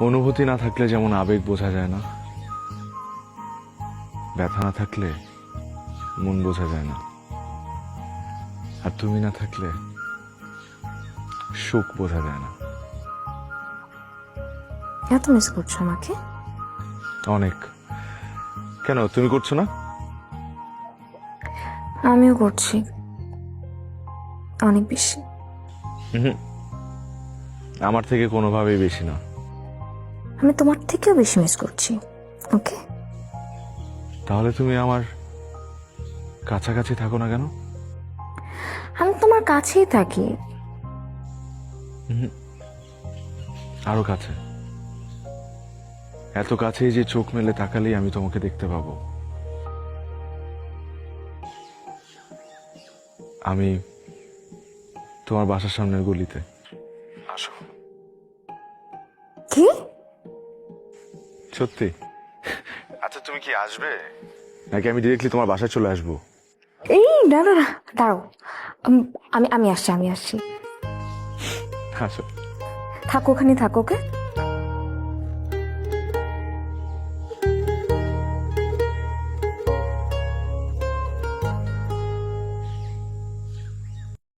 অনুভূতি না থাকলে যেমন আবেগ বোঝা যায় না ব্যথা না থাকলে মন বোঝা যায় না। আর তুমি না থাকলে সুখ বোঝা যায় না। এত মিস করছ আমাকে? অনেক। কেন তুমি করছ না? আমিও করছি। অনেক বেশি। আমার থেকে কোনোভাবেই বেশি না। আমি তোমার থেকেও বেশি মিস করছি ওকে তাহলে তুমি আমার কাছাকাছি থাকো না কেন? আমি তোমার কাছেই থাকি। আরও কাছে। এত কাছেই যে চোখ মেলে তাকালেই আমি তোমাকে দেখতে পাবো। আমি তোমার বাসার সামনের গলিতে। আসো কি? সত্যি? আচ্ছা তুমি কি আসবে? নাকি আমি ডিরেক্টলি তোমার বাসায় চলে আসব? এই না না না দাঁড়াও। উম, আমি আমি আসছি আমি আসছি। আসো। থাকো ওখানে থাকো ওকে?